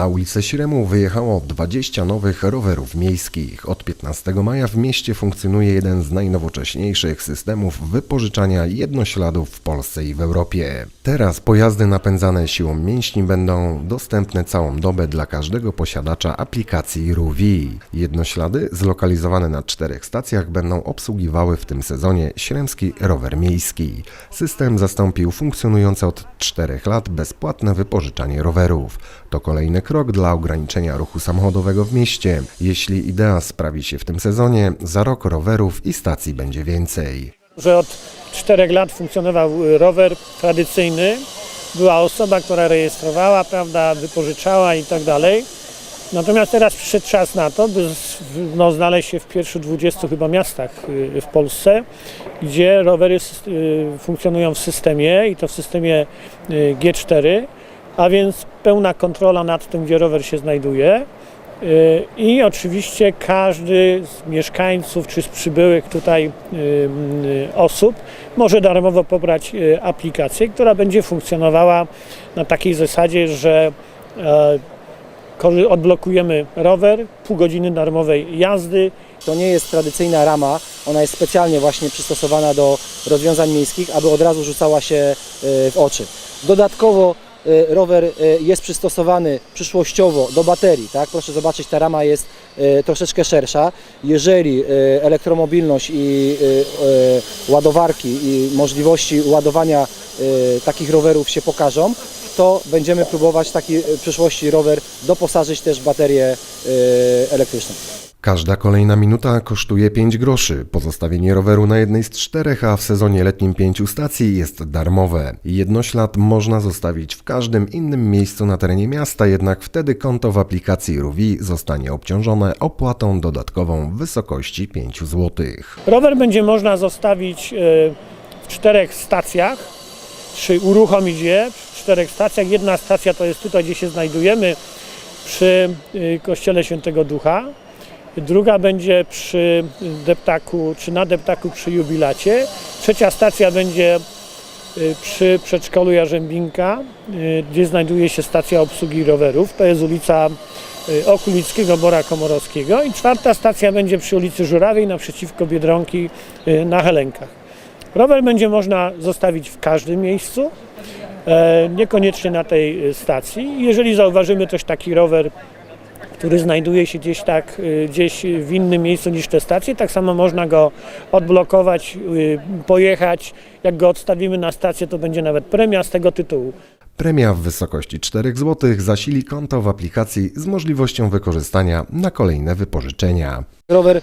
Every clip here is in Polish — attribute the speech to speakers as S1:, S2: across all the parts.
S1: Na ulicę Śremu wyjechało 20 nowych rowerów miejskich. Od 15 maja w mieście funkcjonuje jeden z najnowocześniejszych systemów wypożyczania jednośladów w Polsce i w Europie. Teraz pojazdy napędzane siłą mięśni będą dostępne całą dobę dla każdego posiadacza aplikacji Ruvi. Jednoślady zlokalizowane na czterech stacjach będą obsługiwały w tym sezonie Śremski Rower Miejski. System zastąpił funkcjonujące od czterech lat bezpłatne wypożyczanie rowerów. To kolejny krok dla ograniczenia ruchu samochodowego w mieście. Jeśli idea sprawi się w tym sezonie, za rok rowerów i stacji będzie więcej.
S2: że od czterech lat funkcjonował y, rower tradycyjny. Była osoba, która rejestrowała, prawda, wypożyczała i tak dalej. Natomiast teraz przyszedł czas na to, by no, znaleźć się w pierwszych 20 chyba miastach y, w Polsce, gdzie rowery y, funkcjonują w systemie i to w systemie y, G4, a więc pełna kontrola nad tym, gdzie rower się znajduje. Y, I oczywiście każdy z mieszkańców czy z przybyłych tutaj y, y, osób może darmowo pobrać aplikację, która będzie funkcjonowała na takiej zasadzie, że e, odblokujemy rower, pół godziny darmowej jazdy,
S3: To nie jest tradycyjna rama, ona jest specjalnie właśnie przystosowana do rozwiązań miejskich, aby od razu rzucała się e, w oczy. Dodatkowo rower e, jest przystosowany przyszłościowo do baterii, tak? Proszę zobaczyć, ta rama jest e, troszeczkę szersza. Jeżeli elektromobilność i ładowarki i możliwości ładowania takich rowerów się pokażą, to będziemy próbować taki w przyszłości rower doposażyć też w baterię elektryczną.
S1: Każda kolejna minuta kosztuje 5 groszy. Pozostawienie roweru na jednej z czterech, a w sezonie letnim pięciu stacji jest darmowe. Jednoślad można zostawić w każdym innym miejscu na terenie miasta, jednak wtedy konto w aplikacji Ruvi zostanie obciążone opłatą dodatkową w wysokości 5 zł.
S2: Rower będzie można zostawić e, w czterech stacjach, czy uruchomić je w czterech stacjach. Jedna stacja to jest tutaj, gdzie się znajdujemy, przy e, Kościele Świętego Ducha. Druga będzie przy deptaku, czy na deptaku przy jubilacie. Trzecia stacja będzie e, przy przedszkolu Jarzębinka, e, gdzie znajduje się stacja obsługi rowerów. To jest ulica e, Okulickiego Bora Komorowskiego. I czwarta stacja będzie przy ulicy Żurawej naprzeciwko Biedronki na Helenkach. Rower będzie można zostawić w każdym miejscu, e, niekoniecznie na tej stacji. Jeżeli zauważymy też taki rower, który znajduje się gdzieś tak, y, gdzieś w innym miejscu niż te stacje, tak samo można go odblokować, y, pojechać. Jak go odstawimy na stację, to będzie nawet premia z tego tytułu.
S1: Premia w wysokości 4 zł zasili konto w aplikacji z możliwością wykorzystania na kolejne wypożyczenia.
S3: Rower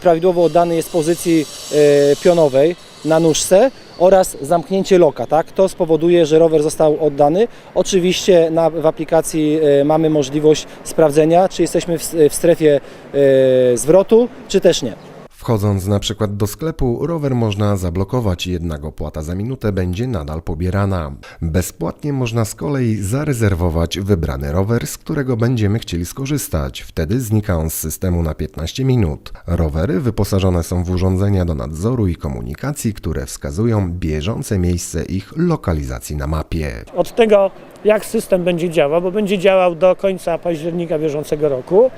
S3: prawidłowo oddany jest w pozycji e, pionowej na nóżce oraz zamknięcie loka. Tak? To spowoduje, że rower został oddany. Oczywiście na, w aplikacji e, mamy możliwość sprawdzenia, czy jesteśmy w, w strefie e, zwrotu, czy też nie.
S1: Wchodząc na przykład do sklepu, rower można zablokować, jednak opłata za minutę będzie nadal pobierana. Bezpłatnie można z kolei zarezerwować wybrany rower, z którego będziemy chcieli skorzystać. Wtedy znika on z systemu na 15 minut. Rowery wyposażone są w urządzenia do nadzoru i komunikacji, które wskazują bieżące miejsce ich lokalizacji na mapie.
S2: Od tego, jak system będzie działał, bo będzie działał do końca października bieżącego roku,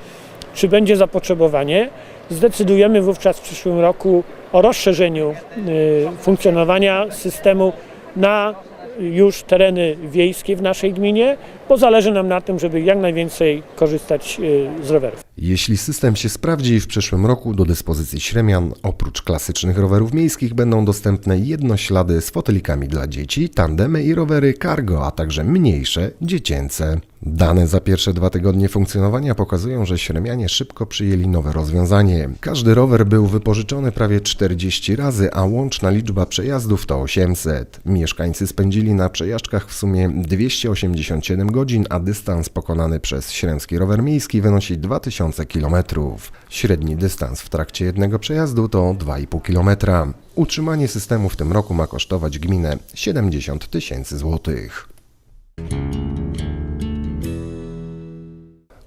S2: czy będzie zapotrzebowanie, zdecydujemy wówczas w przyszłym roku o rozszerzeniu y, funkcjonowania systemu na już tereny wiejskie w naszej gminie, bo zależy nam na tym, żeby jak najwięcej korzystać y, z rowerów.
S1: Jeśli system się sprawdzi, w przyszłym roku do dyspozycji Śremian oprócz klasycznych rowerów miejskich będą dostępne jednoślady z fotelikami dla dzieci, tandemy i rowery cargo, a także mniejsze, dziecięce. Dane za pierwsze dwa tygodnie funkcjonowania pokazują, że Śremianie szybko przyjęli nowe rozwiązanie. Każdy rower był wypożyczony prawie 40 razy, a łączna liczba przejazdów to 800. Mieszkańcy spędzili na przejażdżkach w sumie 287 godzin, a dystans pokonany przez Śremski Rower Miejski wynosi 2000 km. Średni dystans w trakcie jednego przejazdu to 2,5 km. Utrzymanie systemu w tym roku ma kosztować gminę 70 tysięcy złotych.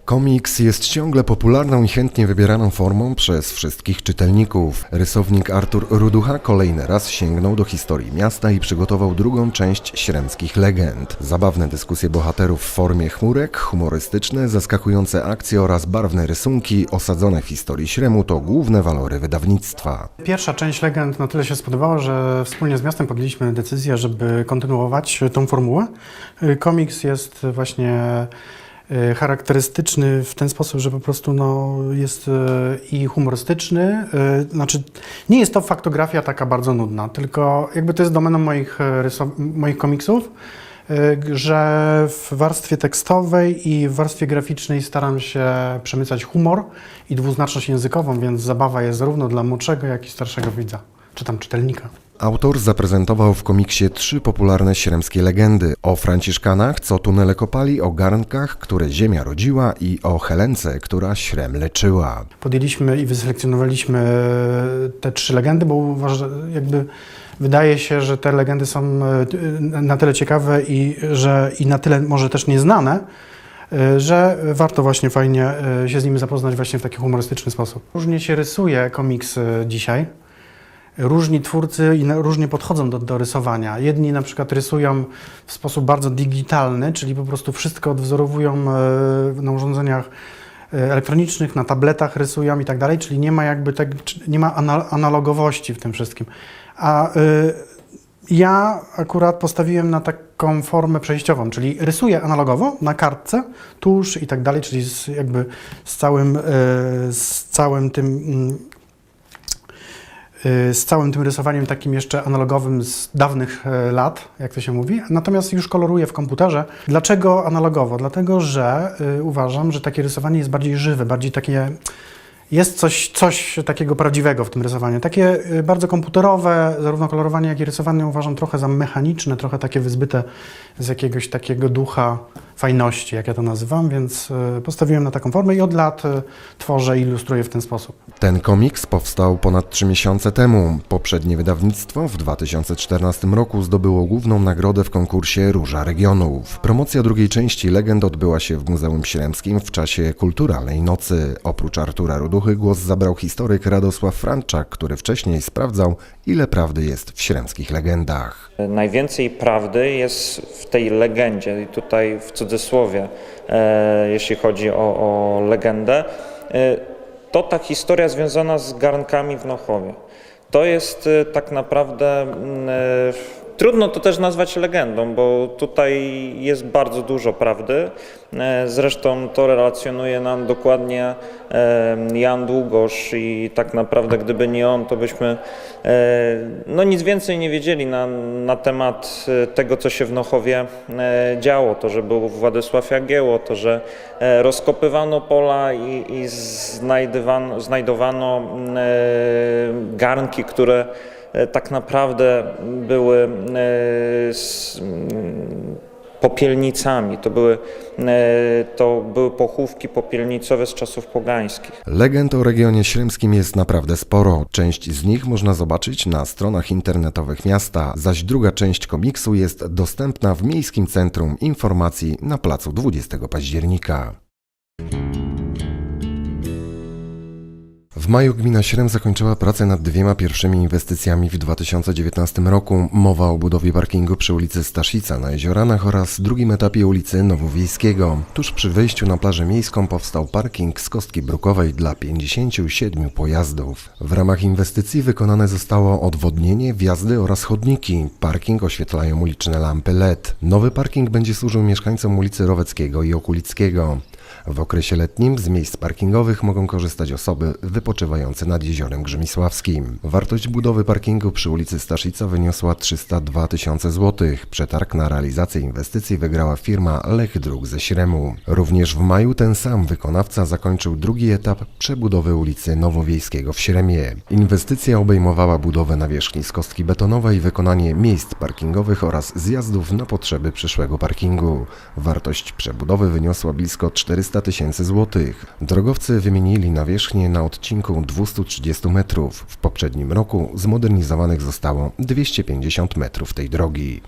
S1: Komiks jest ciągle popularną i chętnie wybieraną formą przez wszystkich czytelników. Rysownik Artur Ruducha kolejny raz sięgnął do historii miasta i przygotował drugą część Śremskich Legend. Zabawne dyskusje bohaterów w formie chmurek, humorystyczne, zaskakujące akcje oraz barwne rysunki osadzone w historii Śremu to główne walory wydawnictwa.
S4: Pierwsza część legend na tyle się spodobała, że wspólnie z miastem podjęliśmy decyzję, żeby kontynuować tą formułę. Komiks jest właśnie charakterystyczny w ten sposób, że po prostu no, jest y, i humorystyczny. y, Znaczy, nie jest to faktografia taka bardzo nudna, tylko jakby to jest domeną moich, moich komiksów. Że w warstwie tekstowej i w warstwie graficznej staram się przemycać humor i dwuznaczność językową, więc zabawa jest zarówno dla młodszego, jak i starszego widza, czy tam czytelnika.
S1: Autor zaprezentował w komiksie trzy popularne śremskie legendy o Franciszkanach, co tunele kopali, o garnkach, które ziemia rodziła i o Helence, która Śrem leczyła.
S4: Podjęliśmy i wyselekcjonowaliśmy te trzy legendy, bo uważam, jakby wydaje się, że te legendy są e, na tyle ciekawe i, że, i na tyle może też nieznane, e, że warto właśnie fajnie e, się z nimi zapoznać właśnie w taki humorystyczny sposób. Różnie się rysuje komiks e, dzisiaj. Różni twórcy różnie podchodzą do, do rysowania. Jedni na przykład rysują w sposób bardzo digitalny, czyli po prostu wszystko odwzorowują e, na urządzeniach e, elektronicznych, na tabletach rysują i tak dalej, czyli nie ma jakby tak, nie ma ana- analogowości w tym wszystkim. A y, ja akurat postawiłem na taką formę przejściową, czyli rysuję analogowo na kartce, tusz i tak dalej, czyli z, jakby z całym, z całym tym mm, z całym tym rysowaniem takim jeszcze analogowym z dawnych e, lat, jak to się mówi. Natomiast już koloruję w komputerze. Dlaczego analogowo? Dlatego, że y, uważam, że takie rysowanie jest bardziej żywe, bardziej takie jest coś, coś takiego prawdziwego w tym rysowaniu. Takie y, bardzo komputerowe, zarówno kolorowanie, jak i rysowanie uważam trochę za mechaniczne, trochę takie wyzbyte z jakiegoś takiego ducha fajności, jak ja to nazywam, więc y, postawiłem na taką formę i od lat y, tworzę i ilustruję w ten sposób.
S1: Ten komiks powstał ponad 3 miesiące temu. Poprzednie wydawnictwo w 2014 roku zdobyło główną nagrodę w konkursie Róża Regionów. Promocja drugiej części Legend odbyła się w Muzeum Śremskim w czasie Kulturalnej Nocy. Oprócz Artura Ruduchy głos zabrał historyk Radosław Franczak, który wcześniej sprawdzał, ile prawdy jest w śremskich legendach.
S5: Najwięcej prawdy jest w tej legendzie, i tutaj w cudzysłowie, e, jeśli chodzi o, o legendę, e, to ta historia związana z garnkami w Nochowie. To jest e, tak naprawdę, mm, trudno to też nazwać legendą, bo tutaj jest bardzo dużo prawdy. E, Zresztą to relacjonuje nam dokładnie e, Jan Długosz i tak naprawdę gdyby nie on, to byśmy e, no nic więcej nie wiedzieli na, na temat tego, co się w Nochowie działo. To, że był Władysław Jagiełło, to, że rozkopywano pola i, i znajdowano garnki, które tak naprawdę były e, mm, popielnicami. To były, e, to były pochówki popielnicowe z czasów pogańskich.
S1: Legend o regionie śremskim jest naprawdę sporo. Część z nich można zobaczyć na stronach internetowych miasta, zaś druga część komiksu jest dostępna w Miejskim Centrum Informacji na placu 20 października. W maju gmina Śrem zakończyła pracę nad dwiema pierwszymi inwestycjami w 2019 roku. Mowa o budowie parkingu przy ulicy Staszica na Jezioranach oraz drugim etapie ulicy Nowowiejskiego. Tuż przy wejściu na plażę miejską powstał parking z kostki brukowej dla 57 pojazdów. W ramach inwestycji wykonane zostało odwodnienie, wjazdy oraz chodniki. Parking oświetlają uliczne lampy LED. Nowy parking będzie służył mieszkańcom ulicy Roweckiego i Okulickiego. W okresie letnim z miejsc parkingowych mogą korzystać osoby wypoczywające nad jeziorem Grzymisławskim. Wartość budowy parkingu przy ulicy Staszica wyniosła 302 tysiące złotych. Przetarg na realizację inwestycji wygrała firma Lech Dróg ze Śremu. Również w maju ten sam wykonawca zakończył drugi etap przebudowy ulicy Nowowiejskiego w Śremie. Inwestycja obejmowała budowę nawierzchni z kostki betonowej, wykonanie miejsc parkingowych oraz zjazdów na potrzeby przyszłego parkingu. Wartość przebudowy wyniosła blisko 400 tysięcy złotych. Drogowcy wymienili nawierzchnię na odcinku 230 metrów. W poprzednim roku zmodernizowanych zostało 250 metrów tej drogi.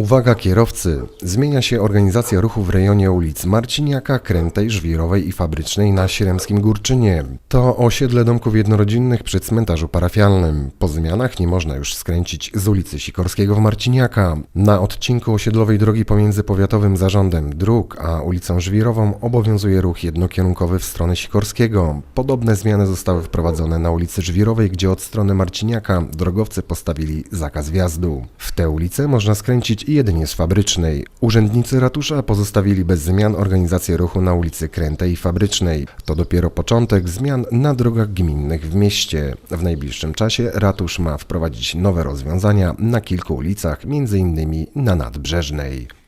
S1: Uwaga kierowcy! Zmienia się organizacja ruchu w rejonie ulic Marciniaka, Krętej, Żwirowej i Fabrycznej na Sieremskim Górczynie. To osiedle domków jednorodzinnych przy cmentarzu parafialnym. Po zmianach nie można już skręcić z ulicy Sikorskiego w Marciniaka. Na odcinku osiedlowej drogi pomiędzy Powiatowym Zarządem Dróg a ulicą Żwirową obowiązuje ruch jednokierunkowy w stronę Sikorskiego. Podobne zmiany zostały wprowadzone na ulicy Żwirowej, gdzie od strony Marciniaka drogowcy postawili zakaz wjazdu. W tę ulicę można skręcić jedynie z Fabrycznej. Urzędnicy ratusza pozostawili bez zmian organizację ruchu na ulicy Krętej i Fabrycznej. To dopiero początek zmian na drogach gminnych w mieście. W najbliższym czasie ratusz ma wprowadzić nowe rozwiązania na kilku ulicach, m.in. na Nadbrzeżnej.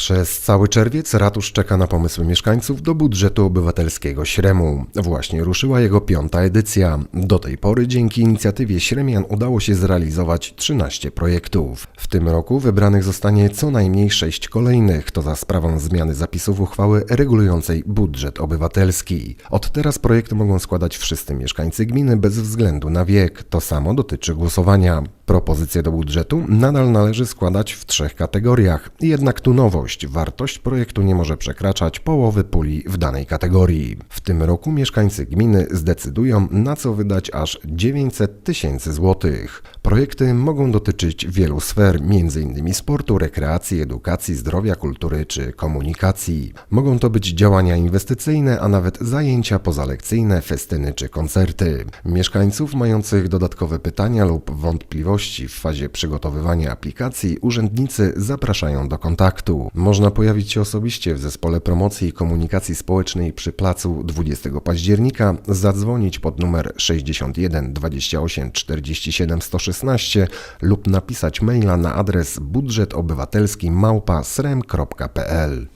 S1: Przez cały czerwiec ratusz czeka na pomysły mieszkańców do budżetu obywatelskiego Śremu. Właśnie ruszyła jego piąta edycja. Do tej pory dzięki inicjatywie Śremian udało się zrealizować 13 projektów. W tym roku wybranych zostanie co najmniej 6 kolejnych, to za sprawą zmiany zapisów uchwały regulującej budżet obywatelski. Od teraz projekty mogą składać wszyscy mieszkańcy gminy bez względu na wiek. To samo dotyczy głosowania. Propozycje do budżetu nadal należy składać w trzech kategoriach. Jednak tu nowość. Wartość projektu nie może przekraczać połowy puli w danej kategorii. W tym roku mieszkańcy gminy zdecydują, na co wydać aż 900 tysięcy złotych. Projekty mogą dotyczyć wielu sfer, m.in. sportu, rekreacji, edukacji, zdrowia, kultury czy komunikacji. Mogą to być działania inwestycyjne, a nawet zajęcia pozalekcyjne, festyny czy koncerty. Mieszkańców mających dodatkowe pytania lub wątpliwości w fazie przygotowywania aplikacji urzędnicy zapraszają do kontaktu. Można pojawić się osobiście w zespole promocji i komunikacji społecznej przy placu 20 października, zadzwonić pod numer 61 28 47 116 lub napisać maila na adres budżetobywatelski małpa srem.pl.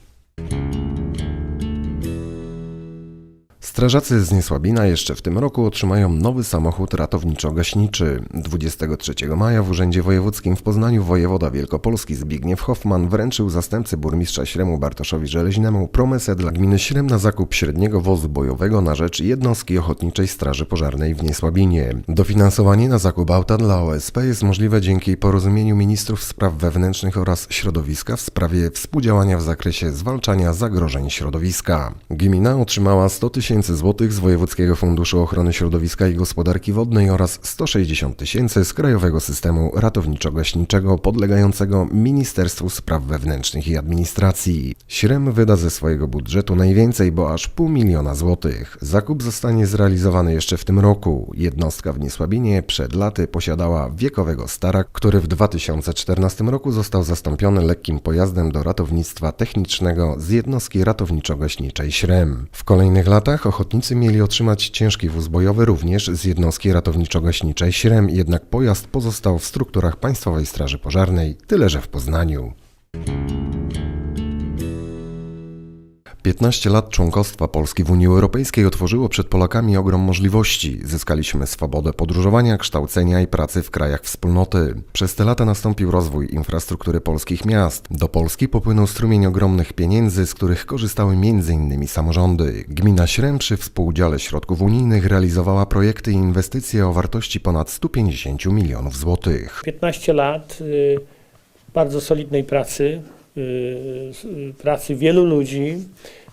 S1: Strażacy z Niesłabina jeszcze w tym roku otrzymają nowy samochód ratowniczo-gaśniczy. 23 maja w Urzędzie Wojewódzkim w Poznaniu wojewoda Wielkopolski Zbigniew Hoffman wręczył zastępcy burmistrza Śremu Bartoszowi Żeleźnemu promesę dla gminy Śrem na zakup średniego wozu bojowego na rzecz jednostki Ochotniczej Straży Pożarnej w Niesłabinie. Dofinansowanie na zakup auta dla OSP jest możliwe dzięki porozumieniu ministrów spraw wewnętrznych oraz środowiska w sprawie współdziałania w zakresie zwalczania zagrożeń środowiska. Gmina otrzymała 100 tysięcy złotych z Wojewódzkiego Funduszu Ochrony Środowiska i Gospodarki Wodnej oraz 160 tysięcy z Krajowego Systemu Ratowniczo-Gaśniczego podlegającego Ministerstwu Spraw Wewnętrznych i Administracji. Śrem wyda ze swojego budżetu najwięcej, bo aż pół miliona złotych. Zakup zostanie zrealizowany jeszcze w tym roku. Jednostka w Niesłabinie przed laty posiadała wiekowego starak, który w 2014 roku został zastąpiony lekkim pojazdem do ratownictwa technicznego z jednostki ratowniczo-gaśniczej Śrem. W kolejnych latach ochotnicy mieli otrzymać ciężki wóz bojowy również z jednostki ratowniczo-gaśniczej Śrem, jednak pojazd pozostał w strukturach Państwowej Straży Pożarnej, tyle że w Poznaniu. 15 lat członkostwa Polski w Unii Europejskiej otworzyło przed Polakami ogrom możliwości. Zyskaliśmy swobodę podróżowania, kształcenia i pracy w krajach wspólnoty. Przez te lata nastąpił rozwój infrastruktury polskich miast. Do Polski popłynął strumień ogromnych pieniędzy, z których korzystały m.in. samorządy. Gmina Śrem przy współudziale środków unijnych realizowała projekty i inwestycje o wartości ponad 150 milionów złotych.
S2: 15 lat y, bardzo solidnej pracy, pracy wielu ludzi,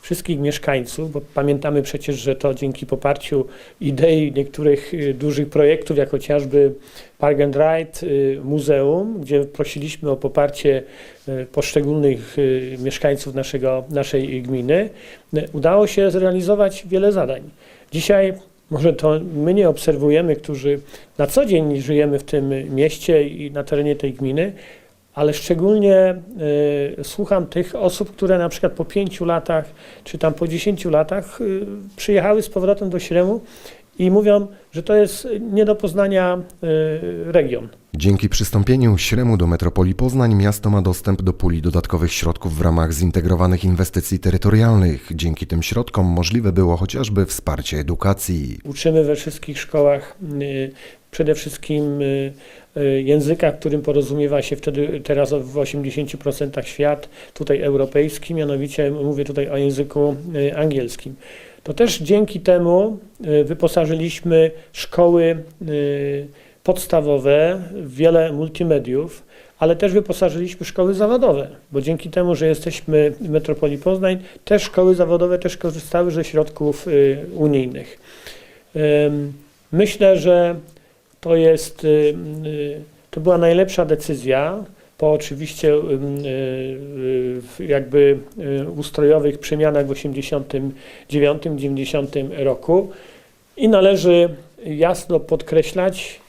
S2: wszystkich mieszkańców, bo pamiętamy przecież, że to dzięki poparciu idei niektórych y, dużych projektów, jak chociażby Park and Ride y, Muzeum, gdzie prosiliśmy o poparcie y, poszczególnych y, mieszkańców naszego, naszej gminy, y, udało się zrealizować wiele zadań. Dzisiaj może to my nie obserwujemy, którzy na co dzień żyjemy w tym mieście i na terenie tej gminy, ale szczególnie y, słucham tych osób, które na przykład po pięciu latach, czy tam po dziesięciu latach y, przyjechały z powrotem do Śremu i mówią, że to jest nie do poznania y, region.
S1: Dzięki przystąpieniu Śremu do metropolii Poznań miasto ma dostęp do puli dodatkowych środków w ramach zintegrowanych inwestycji terytorialnych. Dzięki tym środkom możliwe było chociażby wsparcie edukacji.
S2: Uczymy we wszystkich szkołach y, przede wszystkim y, y, języka, którym porozumiewa się wtedy teraz w 80% świat, tutaj europejski, mianowicie mówię tutaj o języku y, angielskim. To też dzięki temu wyposażyliśmy szkoły podstawowe, wiele multimediów, ale też wyposażyliśmy szkoły zawodowe, bo dzięki temu, że jesteśmy w metropolii Poznań, też szkoły zawodowe też korzystały ze środków unijnych. Myślę, że to jest, y, y, to była najlepsza decyzja po oczywiście y, jakby ustrojowych przemianach w 89-90 roku. I należy jasno podkreślać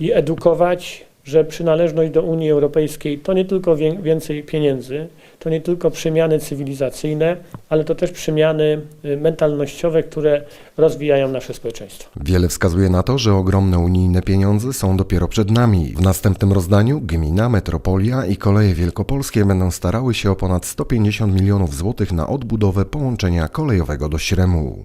S2: i edukować, że przynależność do Unii Europejskiej to nie tylko wię- więcej pieniędzy, to nie tylko przemiany cywilizacyjne, ale to też przemiany y, mentalnościowe, które rozwijają nasze społeczeństwo.
S1: Wiele wskazuje na to, że ogromne unijne pieniądze są dopiero przed nami. W następnym rozdaniu gmina, metropolia i koleje wielkopolskie będą starały się o ponad 150 milionów złotych na odbudowę połączenia kolejowego do Śremu.